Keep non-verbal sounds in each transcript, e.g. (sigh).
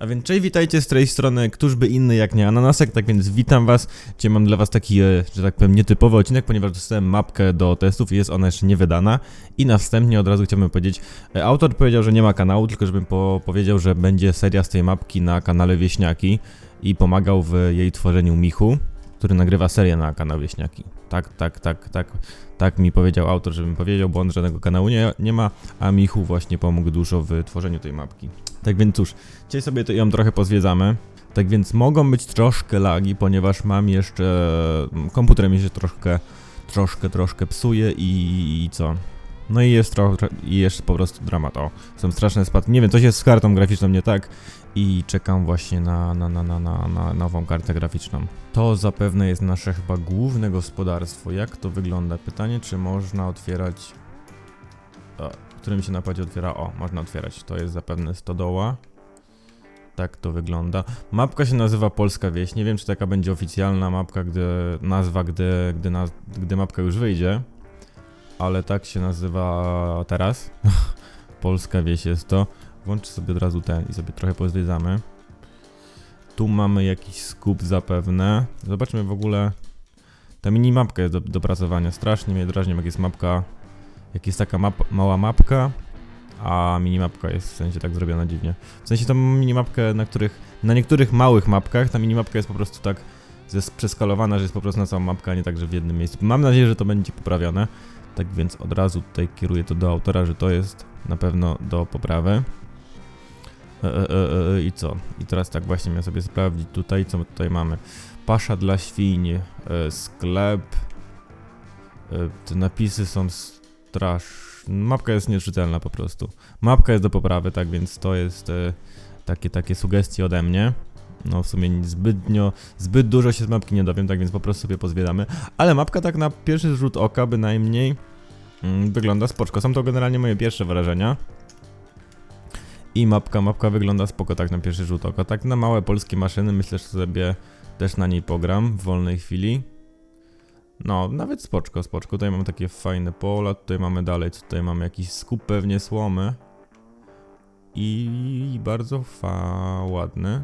A więc cześć, witajcie z tej strony, któż by inny jak nie Ananasek, tak więc witam was. Dzisiaj mam dla was taki, e, że tak powiem, nietypowy odcinek, ponieważ dostałem mapkę do testów i jest ona jeszcze nie wydana. I na wstępnie od razu chciałbym powiedzieć, e, autor powiedział, że nie ma kanału, tylko żebym po powiedział, że będzie seria z tej mapki na kanale Wieśniaki i pomagał w jej tworzeniu Michu, który nagrywa serię na kanał Wieśniaki. Tak, tak, tak, tak, tak mi powiedział autor, żebym powiedział, bo on żadnego kanału nie, nie ma, a Michu właśnie pomógł dużo w tworzeniu tej mapki. Tak więc cóż, dzisiaj sobie to ją trochę pozwiedzamy. Tak więc mogą być troszkę lagi, ponieważ mam jeszcze... Komputer mi się troszkę, troszkę, troszkę psuje i, i co? No i jest trochę, i jest po prostu dramat. O, są straszne spadki. Nie wiem, coś jest z kartą graficzną nie tak i czekam właśnie na, na, na, na, na, na nową kartę graficzną. To zapewne jest nasze chyba główne gospodarstwo. Jak to wygląda? Pytanie, czy można otwierać... O, którym się napadzie otwiera? O, można otwierać. To jest zapewne stodoła. Tak to wygląda. Mapka się nazywa Polska Wieś. Nie wiem, czy taka będzie oficjalna mapka, gdy nazwa, gdy, gdy, naz, gdy mapka już wyjdzie. Ale tak się nazywa teraz. (laughs) Polska Wieś jest to. Włączę sobie od razu ten i sobie trochę pozwiedzamy. Tu mamy jakiś skup zapewne. Zobaczmy w ogóle. Ta minimapka jest do dopracowania. Strasznie mnie drażni, jak jest mapka. Jak jest taka map mała mapka, a minimapka jest w sensie tak zrobiona dziwnie. W sensie tą minimapkę, na których. Na niektórych małych mapkach ta minimapka jest po prostu tak przeskalowana, że jest po prostu na całą mapkę, a nie tak, że w jednym miejscu. Mam nadzieję, że to będzie poprawione. Tak więc od razu tutaj kieruję to do autora, że to jest na pewno do poprawy. E, e, e, e, I co? I teraz tak właśnie miałem sobie sprawdzić tutaj, co tutaj mamy. Pasza dla świń, e, sklep. E, te napisy są strasz. Mapka jest nieczytelna po prostu. Mapka jest do poprawy, tak więc to jest e, takie, takie sugestie ode mnie. No w sumie zbytnio, zbyt dużo się z mapki nie dowiem, tak więc po prostu sobie pozwiedzamy. Ale mapka tak na pierwszy rzut oka bynajmniej wygląda spoczko. Są to generalnie moje pierwsze wrażenia. I mapka, mapka wygląda spoko tak na pierwszy rzut oka. Tak na małe polskie maszyny myślę, że sobie też na niej pogram w wolnej chwili. No, nawet spoczko, spoczko. Tutaj mamy takie fajne pola, tutaj mamy dalej, tutaj mamy jakiś skup pewnie słomy. I bardzo fa ładny.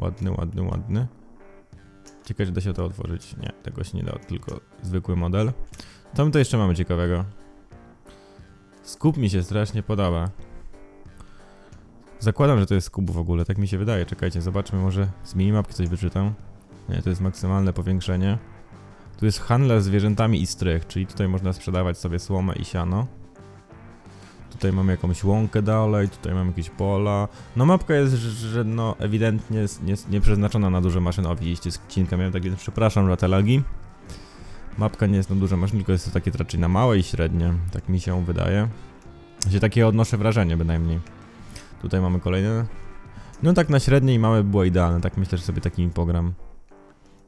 Ładny, ładny, ładny. Ciekawe, czy da się to otworzyć. Nie, tego się nie da, tylko zwykły model. Co my to jeszcze mamy ciekawego? Skup mi się strasznie podoba. Zakładam, że to jest skup w ogóle, tak mi się wydaje. Czekajcie, zobaczmy, może z minimapki coś wyczytam. Nie, to jest maksymalne powiększenie. Tu jest handel z zwierzętami i strych, czyli tutaj można sprzedawać sobie słomę i siano. Tutaj mamy jakąś łąkę dalej, tutaj mamy jakieś pola. No mapka jest, że no ewidentnie nie, nie przeznaczona na duże maszyny. O, widzieliście skinka miałem, tak więc przepraszam za te lagi. Mapka nie jest na duże maszyny, tylko jest to takie raczej na małe i średnie. Tak mi się wydaje. Się takie odnoszę wrażenie bynajmniej. Tutaj mamy kolejne. No tak na średnie i małe było idealne, tak myślę, że sobie takimi pogram.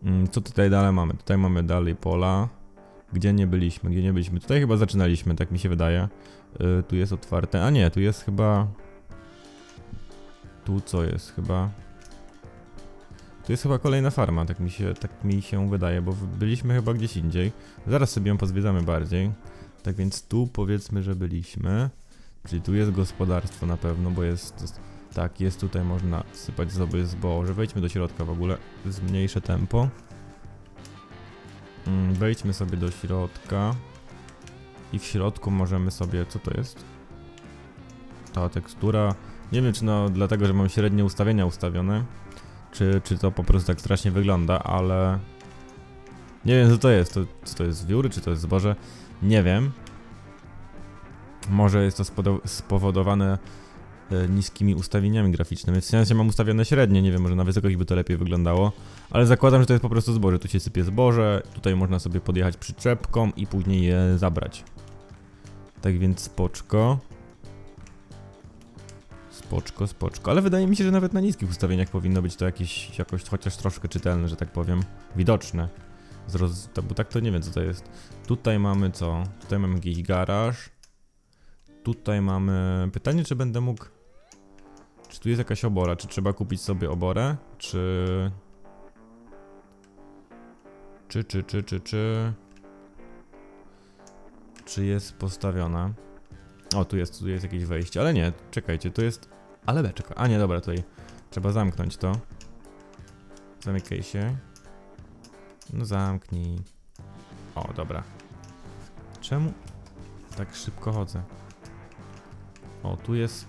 Mm, co tutaj dalej mamy? Tutaj mamy dalej pola. Gdzie nie byliśmy? Gdzie nie byliśmy? Tutaj chyba zaczynaliśmy, tak mi się wydaje. Yy, tu jest otwarte. A nie, tu jest chyba... Tu co jest chyba? Tu jest chyba kolejna farma, tak mi się, tak mi się wydaje, bo byliśmy chyba gdzieś indziej. Zaraz sobie ją pozwiedzamy bardziej. Tak więc tu powiedzmy, że byliśmy. Czyli tu jest gospodarstwo na pewno, bo jest... Tak, jest tutaj, można sypać sobie zboże. Wejdźmy do środka w ogóle, zmniejszę tempo. Mm, wejdźmy sobie do środka. I w środku możemy sobie, co to jest? Ta tekstura, nie wiem czy no dlatego, że mam średnie ustawienia ustawione, czy, czy to po prostu tak strasznie wygląda, ale... Nie wiem co to jest, to, co to jest wióry, czy to jest zboże, nie wiem. Może jest to spowodowane e, niskimi ustawieniami graficznymi. W sensie mam ustawione średnie, nie wiem, może na wysokich by to lepiej wyglądało. Ale zakładam, że to jest po prostu zboże. Tu się sypie zboże, tutaj można sobie podjechać przyczepką i później je zabrać. Tak więc spoczko. Spoczko, spoczko. Ale wydaje mi się, że nawet na niskich ustawieniach powinno być to jakieś jakoś chociaż troszkę czytelne, że tak powiem. Widoczne. Zroz... Bo tak to nie wiem co to jest. Tutaj mamy co? Tutaj mamy jakiś garaż. Tutaj mamy pytanie, czy będę mógł... Czy tu jest jakaś obora? Czy trzeba kupić sobie oborę? Czy... Czy, czy, czy, czy, czy... Czy jest postawiona? O, tu jest, tu jest jakieś wejście, ale nie, czekajcie, tu jest... Ale czekaj, a nie, dobra, tutaj... Trzeba zamknąć to. Zamykaj się. No zamknij. O, dobra. Czemu tak szybko chodzę? O, tu jest...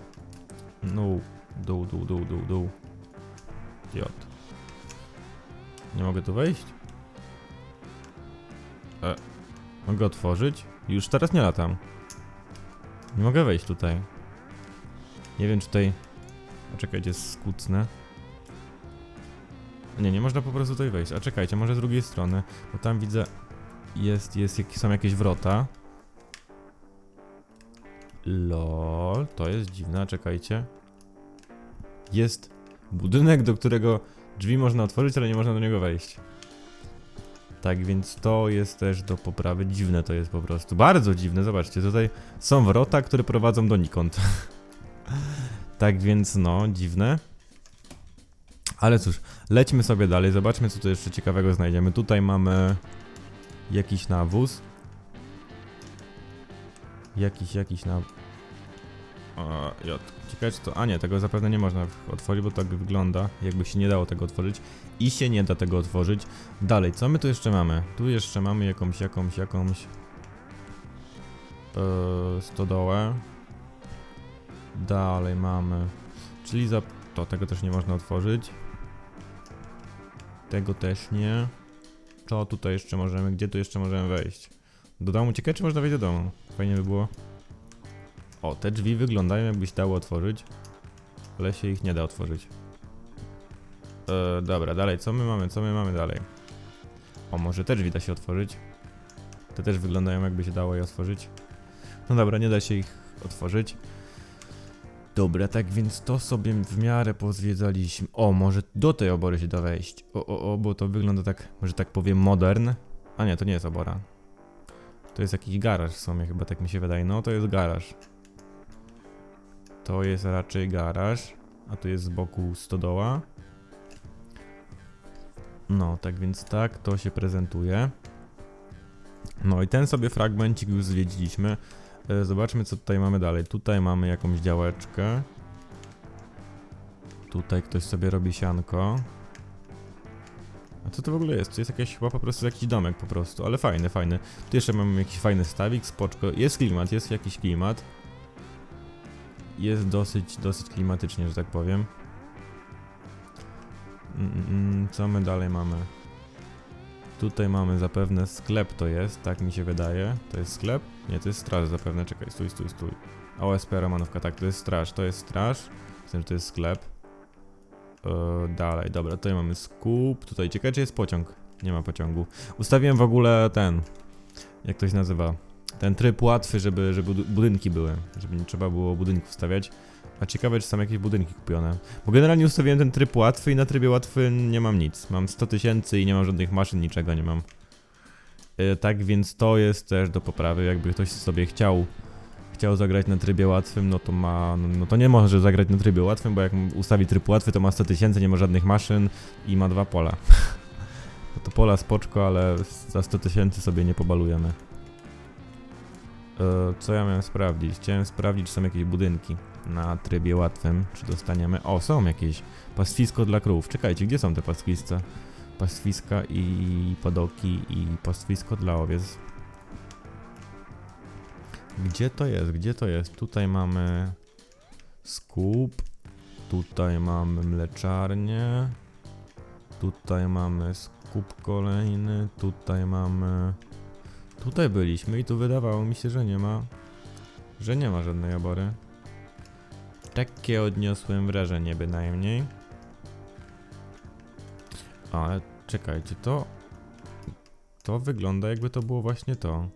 No, dół, dół, dół, dół, dół. J. Nie mogę tu wejść? E, mogę otworzyć? Już teraz nie latam. Nie mogę wejść tutaj. Nie wiem, czy tutaj... A czekajcie, jest skucne. Nie, nie można po prostu tutaj wejść. A czekajcie, może z drugiej strony, bo tam widzę... Jest, jest, są jakieś wrota. Lol, to jest dziwne, czekajcie. Jest budynek, do którego drzwi można otworzyć, ale nie można do niego wejść. Tak więc to jest też do poprawy. Dziwne to jest po prostu. Bardzo dziwne, zobaczcie, tutaj są wrota, które prowadzą donikąd. (laughs) tak więc no, dziwne. Ale cóż, lećmy sobie dalej, zobaczmy co tu jeszcze ciekawego znajdziemy. Tutaj mamy jakiś nawóz. Jakiś, jakiś na... O, J. Ciekawe czy to... A nie, tego zapewne nie można otworzyć, bo tak wygląda, jakby się nie dało tego otworzyć. I się nie da tego otworzyć. Dalej, co my tu jeszcze mamy? Tu jeszcze mamy jakąś, jakąś, jakąś... Yy, stodołę. Dalej mamy... Czyli za... To, tego też nie można otworzyć. Tego też nie. Co tutaj jeszcze możemy? Gdzie tu jeszcze możemy wejść? Do domu ciekawe, czy można wejść do domu? Fajnie by było. O, te drzwi wyglądają jakbyś dało otworzyć, ale się ich nie da otworzyć. E, dobra, dalej, co my mamy, co my mamy dalej? O, może te drzwi da się otworzyć? Te też wyglądają jakby się dało je otworzyć. No dobra, nie da się ich otworzyć. Dobra, tak więc to sobie w miarę pozwiedzaliśmy. O, może do tej obory się da wejść. O, o, o, bo to wygląda tak, może tak powiem, modern. A nie, to nie jest obora. To jest jakiś garaż w sumie, chyba tak mi się wydaje. No, to jest garaż. To jest raczej garaż, a tu jest z boku stodoła. No, tak więc tak to się prezentuje. No i ten sobie fragmencik już zwiedziliśmy. E, Zobaczmy co tutaj mamy dalej. Tutaj mamy jakąś działeczkę. Tutaj ktoś sobie robi sianko. A co to w ogóle jest? To jest jakaś chyba po prostu jakiś domek po prostu, ale fajny, fajny. Tu jeszcze mamy jakiś fajny stawik, spoczko. Jest klimat, jest jakiś klimat. Jest dosyć, dosyć klimatycznie, że tak powiem. Mm, mm, mm, Co my dalej mamy? Tutaj mamy zapewne sklep to jest, tak mi się wydaje. To jest sklep? Nie, to jest straż zapewne, czekaj, stój, stój, stój. OSP Romanówka, tak, to jest straż, to jest straż. Myślę, że to jest sklep. Eee, dalej, dobra, tutaj mamy skup. Tutaj ciekawe, czy jest pociąg. Nie ma pociągu. Ustawiłem w ogóle ten. Jak to się nazywa? Ten tryb łatwy, żeby, żeby bud- budynki były. Żeby nie trzeba było budynków stawiać. A ciekawe, czy są jakieś budynki kupione. Bo generalnie ustawiłem ten tryb łatwy i na trybie łatwy nie mam nic. Mam 100 tysięcy i nie mam żadnych maszyn, niczego nie mam. Eee, tak więc to jest też do poprawy. Jakby ktoś sobie chciał chciał zagrać na trybie łatwym, no to ma, no, no to nie może zagrać na trybie łatwym, bo jak ustawi tryb łatwy, to ma 100 tysięcy, nie ma żadnych maszyn i ma dwa pola. (laughs) no to pola spoczko, ale za 100 tysięcy sobie nie pobalujemy. E, co ja miałem sprawdzić? Chciałem sprawdzić, czy są jakieś budynki na trybie łatwym, czy dostaniemy... O, są jakieś. Pastwisko dla krów. Czekajcie, gdzie są te pastwiska? Pastwiska i padoki i pastwisko dla owiec. Gdzie to jest? Gdzie to jest? Tutaj mamy skup. Tutaj mamy mleczarnię. Tutaj mamy skup kolejny. Tutaj mamy. Tutaj byliśmy i tu wydawało mi się, że nie ma. Że nie ma żadnej obory. Takie odniosłem wrażenie bynajmniej. Ale czekajcie, to. To wygląda jakby to było właśnie to.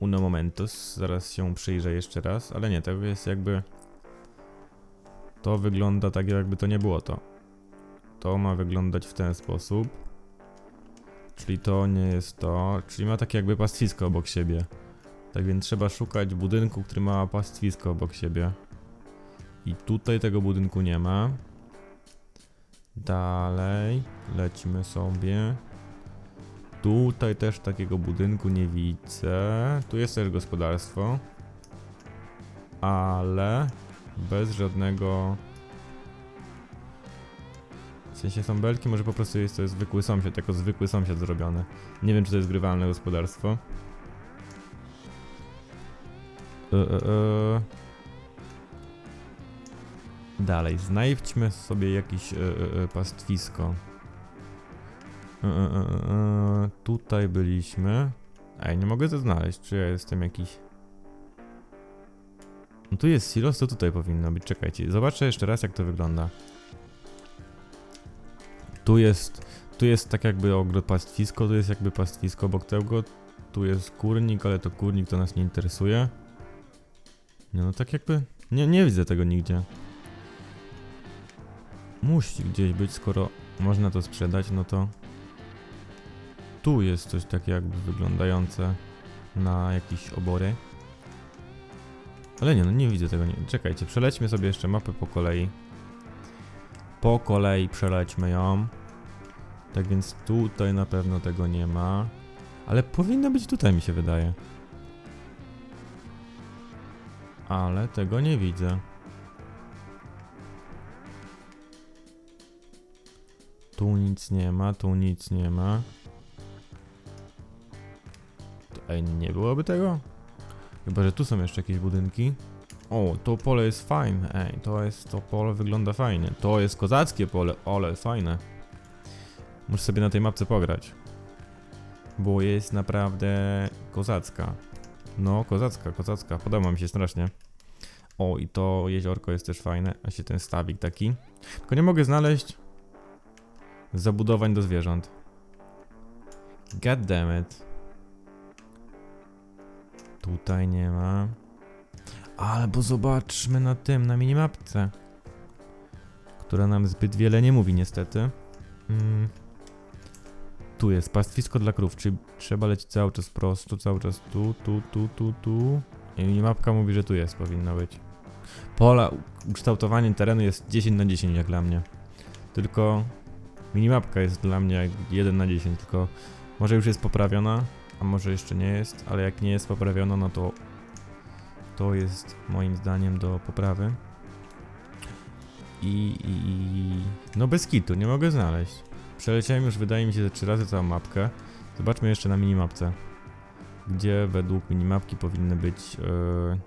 Uno momentos, zaraz się przyjrzę jeszcze raz, ale nie, to jest jakby... To wygląda tak jakby to nie było to. To ma wyglądać w ten sposób. Czyli to nie jest to, czyli ma takie jakby pastwisko obok siebie. Tak więc trzeba szukać budynku, który ma pastwisko obok siebie. I tutaj tego budynku nie ma. Dalej, lecimy sobie. Tutaj też takiego budynku nie widzę. Tu jest też gospodarstwo. Ale bez żadnego sensie są belki, może po prostu jest to zwykły sąsiad, jako zwykły sąsiad zrobiony. Nie wiem, czy to jest grywalne gospodarstwo. E, e, e. Dalej, znajdźmy sobie jakieś e, e, e, pastwisko. E, e, e, e, tutaj byliśmy. Ej, nie mogę to znaleźć, czy ja jestem jakiś... No tu jest silos, to tutaj powinno być. Czekajcie, zobaczę jeszcze raz jak to wygląda. Tu jest, tu jest tak jakby ogród pastwisko, tu jest jakby pastwisko obok tego. Tu jest kurnik, ale to kurnik to nas nie interesuje. Nie no tak jakby, nie, nie widzę tego nigdzie. Musi gdzieś być, skoro można to sprzedać, no to... Tu jest coś tak jakby wyglądające na jakieś obory. Ale nie, no nie widzę tego. Nie. Czekajcie, przelećmy sobie jeszcze mapę po kolei. Po kolei przelećmy ją. Tak więc tutaj na pewno tego nie ma. Ale powinno być tutaj, mi się wydaje. Ale tego nie widzę. Tu nic nie ma, tu nic nie ma. Ej, nie byłoby tego? Chyba, że tu są jeszcze jakieś budynki. O, to pole jest fajne. Ej, to jest, to pole wygląda fajnie. To jest kozackie pole, ale fajne. Muszę sobie na tej mapce pograć. Bo jest naprawdę kozacka. No, kozacka, kozacka. Podoba mi się strasznie. O, i to jeziorko jest też fajne. A się ten stawik taki. Tylko nie mogę znaleźć zabudowań do zwierząt. God damn it. Tutaj nie ma. Ale bo zobaczmy na tym, na minimapce. Która nam zbyt wiele nie mówi niestety. Mm. Tu jest pastwisko dla krów, czyli trzeba lecieć cały czas prosto, cały czas tu, tu, tu, tu, tu. I minimapka mówi, że tu jest, powinno być. Pola, ukształtowanie terenu jest 10 na 10 jak dla mnie. Tylko minimapka jest dla mnie jak 1 na 10, tylko może już jest poprawiona, a może jeszcze nie jest, ale jak nie jest poprawiona, no to to jest moim zdaniem do poprawy. I, i, i no bez kitu, nie mogę znaleźć. Przeleciałem już wydaje mi się ze trzy razy całą mapkę. Zobaczmy jeszcze na minimapce. Gdzie według minimapki powinny być yy...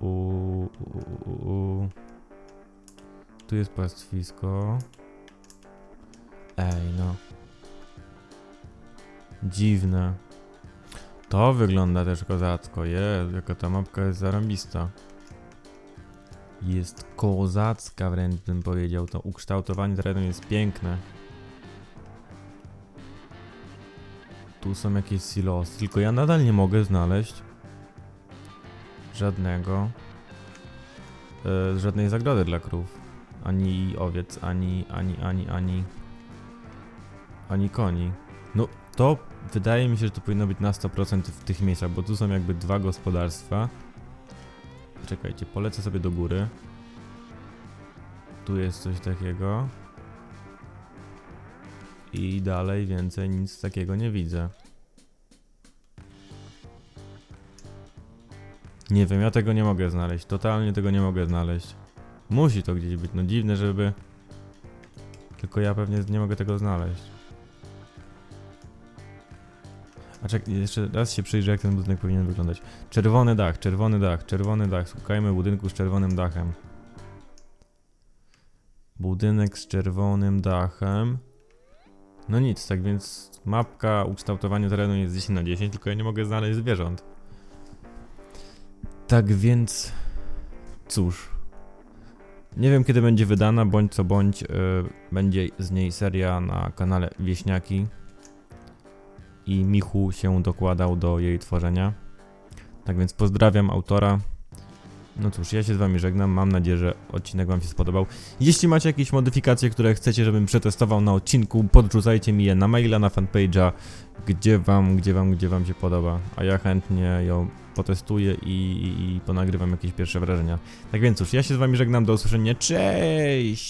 u, u, u, u. Tu jest pastwisko. Ej, no. Dziwne. To wygląda też kozacko. Jest, jaka ta mapka jest zarąbista. Jest kozacka wręcz bym powiedział. To ukształtowanie terenu jest piękne. Tu są jakieś silosy, tylko ja nadal nie mogę znaleźć żadnego e, żadnej zagrody dla krów. Ani owiec, ani, ani, ani, ani ani koni. No to wydaje mi się, że to powinno być na 100% w tych miejscach, bo tu są jakby dwa gospodarstwa. Czekajcie, polecę sobie do góry. Tu jest coś takiego. I dalej więcej nic takiego nie widzę. Nie wiem, ja tego nie mogę znaleźć. Totalnie tego nie mogę znaleźć. Musi to gdzieś być. No dziwne, żeby. Tylko ja pewnie nie mogę tego znaleźć. A czek, jeszcze raz się przyjrzę, jak ten budynek powinien wyglądać. Czerwony dach, czerwony dach, czerwony dach. Szukajmy budynku z czerwonym dachem. Budynek z czerwonym dachem. No nic, tak więc mapka ukształtowania terenu jest 10 na 10, tylko ja nie mogę znaleźć zwierząt. Tak więc... Cóż... Nie wiem kiedy będzie wydana, bądź co bądź yy, będzie z niej seria na kanale Wieśniaki i Michu się dokładał do jej tworzenia. Tak więc pozdrawiam autora. No cóż, ja się z wami żegnam. Mam nadzieję, że odcinek wam się spodobał. Jeśli macie jakieś modyfikacje, które chcecie, żebym przetestował na odcinku, podrzucajcie mi je na maila, na fanpage'a, gdzie wam, gdzie wam, gdzie wam się podoba. A ja chętnie ją potestuję i, i, i ponagrywam jakieś pierwsze wrażenia. Tak więc cóż, ja się z wami żegnam, do usłyszenia, cześć!